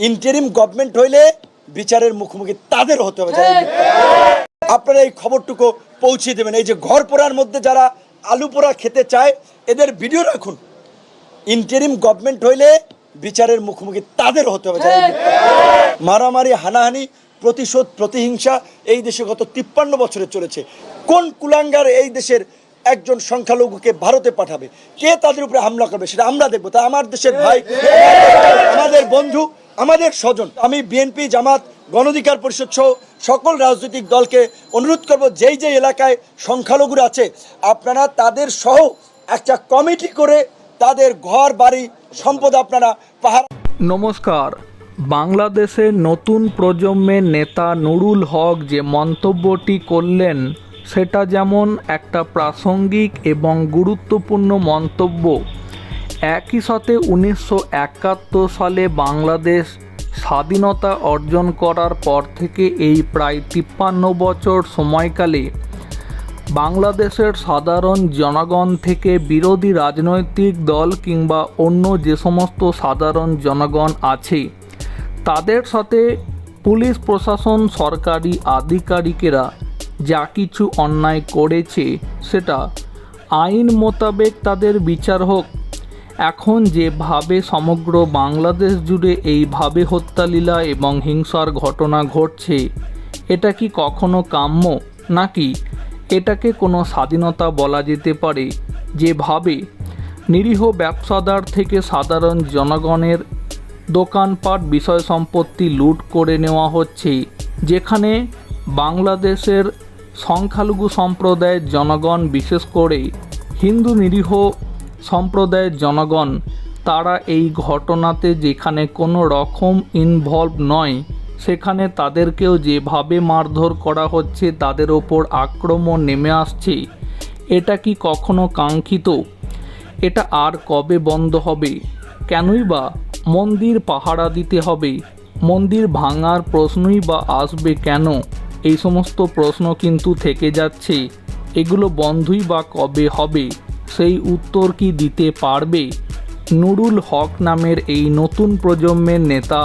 Interim government হইলে বিচারের মুখোমুখি তাদের হতে হবে আপনারা এই খবরটুকু পৌঁছে দেবেন। এই যে ঘর পোড়ার মধ্যে যারা আলু পোড়া খেতে চায়, এদের ভিডিও রাখুন। ইন্টারিম গভর্নমেন্ট হইলে বিচারের মুখোমুখি তাদের হতে হবে মারামারি, হানাহানি, প্রতিশোধ, প্রতিহিংসা এই দেশে গত তিপ্পান্ন বছরে চলেছে। কোন কুলাঙ্গার এই দেশের একজন সংখ্যালঘুকে ভারতে পাঠাবে? কে তাদের উপরে হামলা করবে? সেটা আমরা দেখব। তা আমার দেশের ভাই, আমাদের বন্ধু আমাদের স্বজন, আমি বিএনপি, জামাত, গণধিকার পরিষদ সহ সকল রাজনৈতিক দলকে অনুরোধ করব, যেই যেই এলাকায় সংখ্যালঘুরা আছে, আপনারা তাদের সহ একটা কমিটি করে তাদের ঘর, বাড়ি, সম্পদ আপনারা পাহারা নমস্কার। বাংলাদেশের নতুন প্রজন্মের নেতা নুরুল হক যে মন্তব্যটি করলেন, সেটা যেমন একটা প্রাসঙ্গিক এবং গুরুত্বপূর্ণ মন্তব্য একই সাথে উনিশশো একাত্তর সালে বাংলাদেশ স্বাধীনতা অর্জন করার পর থেকে এই প্রায় তিপ্পান্ন বছর সময়কালে বাংলাদেশের সাধারণ জনগণ থেকে বিরোধী রাজনৈতিক দল কিংবা অন্য যে সমস্ত সাধারণ জনগণ আছে, তাদের সাথে পুলিশ প্রশাসন, সরকারি আধিকারিকেরা যা কিছু অন্যায় করেছে সেটা আইন মোতাবেক তাদের বিচার হোক। এখন যেভাবে সমগ্র বাংলাদেশ জুড়ে এইভাবে হত্যালীলা এবং হিংসার ঘটনা ঘটছে, এটা কি কখনো কাম্য? নাকি এটাকে কোনো স্বাধীনতা বলা যেতে পারে যেভাবে নিরীহ ব্যবসাদার থেকে সাধারণ জনগণের দোকানপাট বিষয় সম্পত্তি লুট করে নেওয়া হচ্ছে, যেখানে বাংলাদেশের সংখ্যালঘু সম্প্রদায়ের জনগণ, বিশেষ করে হিন্দু নিরীহ সম্প্রদায়ের জনগণ, তারা এই ঘটনাতে যেখানে কোনো রকম ইনভলভ নয়, সেখানে তাদেরকেও যেভাবে মারধর করা হচ্ছে, তাদের ওপর আক্রমণ নেমে আসছে। এটা কি কখনো কাঙ্ক্ষিত? এটা আর কবে বন্ধ হবে? কেনই বা? মন্দির পাহারা দিতে হবে। মন্দির ভাঙার প্রশ্নই বা আসবে কেন? এই সমস্ত প্রশ্ন কিন্তু থেকে যাচ্ছে। এগুলো বন্ধই বা কবে হবে? সেই উত্তর কি দিতে পারবে? নুরুল হক নামের এই নতুন প্রজন্মের নেতা